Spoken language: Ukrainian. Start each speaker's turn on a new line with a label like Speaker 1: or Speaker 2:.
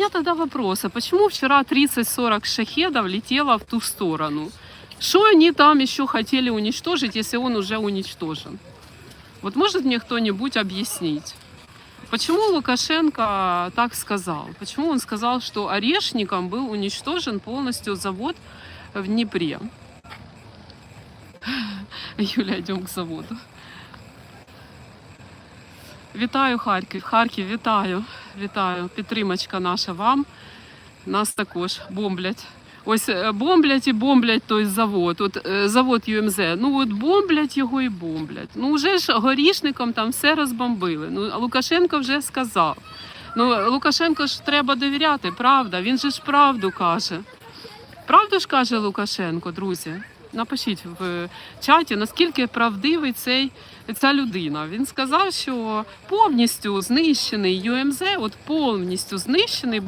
Speaker 1: меня тогда вопрос, а почему вчера 30-40 шахедов летело в ту сторону? Что они там еще хотели уничтожить, если он уже уничтожен? Вот может мне кто-нибудь объяснить? Почему Лукашенко так сказал? Почему он сказал, что орешником был уничтожен полностью завод в Днепре? Юля, идем к заводу. Вітаю Харків. Харків, вітаю. Вітаю. Підтримочка наша вам. Нас також бомблять. Ось е, бомблять і бомблять той завод. От е, завод ЮМЗ. Ну от бомблять його і бомблять. Ну вже ж горішникам там все розбомбили. Ну Лукашенко вже сказав. Ну Лукашенко ж треба довіряти, правда. Він же ж правду каже. Правду ж каже Лукашенко, друзі. Напишіть в чаті, наскільки правдивий цей, ця людина. Він сказав, що повністю знищений ЮМЗ, от повністю знищений